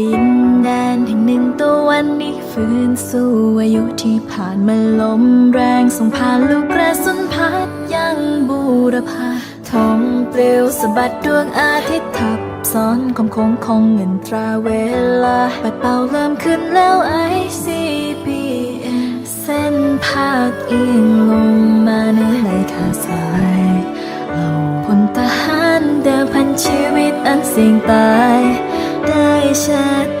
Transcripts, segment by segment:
ดินแดนแห่งหนึ่งตัววันนี้ฟื้นสู่อายุที่ผ่านมาลมแรงส่งผ่านลูกกระสุนพัดยังบูรพาท้องเปลวสะบัดดวงอาทิตย์ทับซ้อนความคงของเงินตราเวลา ปัดเป่าเริ่มขึ้นแล้ว ICBM เส้นภาคเอียงลงมาเนื้อไหลขาสายเราพลทหารเดิมพันชีวิตอันเสี่ยงตาย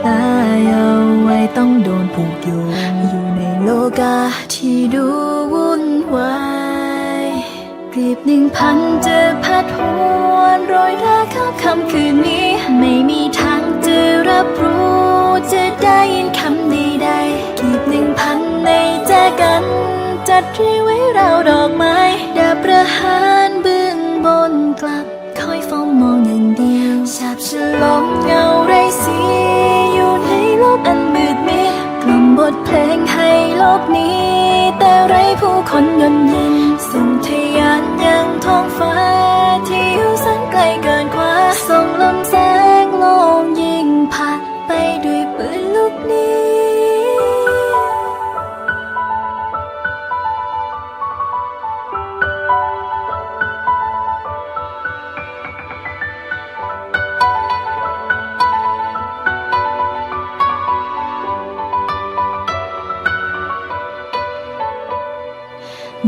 ตายเอาไว้ต้องโดนผูกโยงอยู่ในโลกาที่ดูวุ่นวายกลีบหนึ่งพันเจะพัดหวนโรยราเข้าคำคืนนี้ ไม่มีทางจะรับรู้จะได้ยินคำใดๆกลีบหนึ่งพันในแจกัน จัดเรียงไว้ราวดอกไม้ดาบประหารเบื้องบนกลับ คอยเฝ้ามองอย่างเดียวฉาบฉลองเงาไรสีย มืดมิดกล่อมบทเพลงให้โลกนี้ แต่ไรผู้คนยนยินส่งทยานยังท้องฟ้า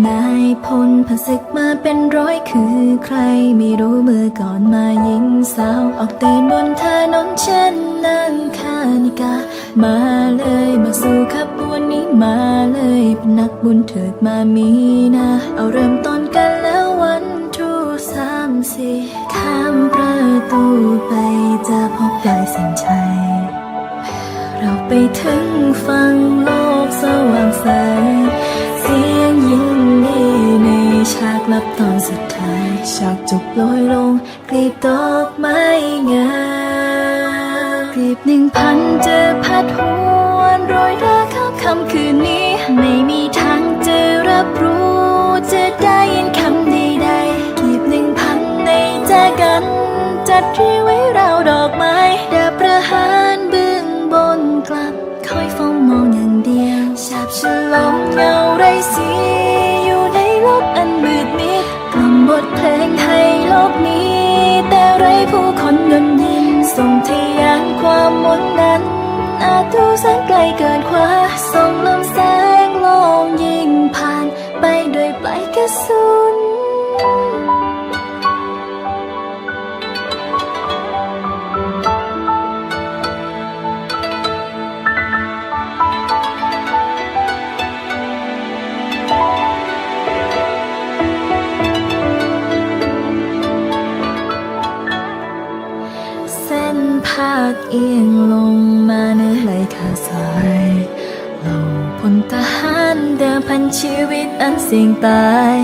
นายพลผศึกมาเป็นร้อยคือใคร ไม่รู้เมื่อก่อนมายิงสาว ออกเดินบนถนนเช่นนั้นคานิกา มาเลยมาสู่ขบวนนี้มาเลยเป็นนักบุญเถิดมามีนะ เอาเริ่มต้นกันแล้ววันทูสามสี่ข้ามประตูไปจะพบปลายเส้นชัย เราไปถึงฝั่งโลกสว่างใสากลับตอนสุดท้ายฉากจบโรยลงกลีบดอกไม้งามกลีบหนึ่งพันเจะพัดหวนโรยราเข้าคำคืนนี้ ไม่มีทางจะรับรู้จะได้ยินคำใดๆกลีบหนึ่งพันในแจกัน จัดเรียงไว้ราวดอกไม้ดาบประหารเบื้องบนกลับคอยเฝ้ามองอย่างเดียวฉาบฉลองเงาไรสีย แสงไกลเกินคว้าส่งลำแสงลองยิงผ่าน ไปด้วยปลายกระสุน เอียงลงมาเนื้อไหลขาสายเราพลทหารเดิมพันชีวิตอันเสี่ยงตาย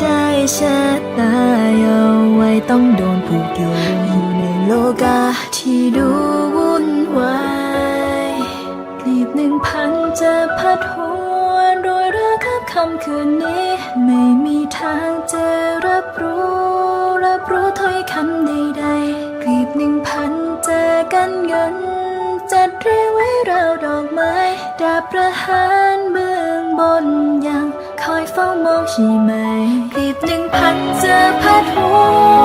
ได้ชะตายเอาไว้ต้องโดนผูกโยงอยู่ในโลกาที่ดูวุ่นวายกลีบหนึ่งพันจะพัดหวนโรยราคับคำคืนนี้ ไม่มีทางจะรับรู้ รับรู้ถ้อยคำใดๆกลีบหนึ่งพัน เจอกันเงินจัดเรียงไว้ราวดอกไม้ดาบประหารเบื้องบนยังคอยเฝ้ามองใช่ไหมคลีบหนึ่งพันเจอพัดหว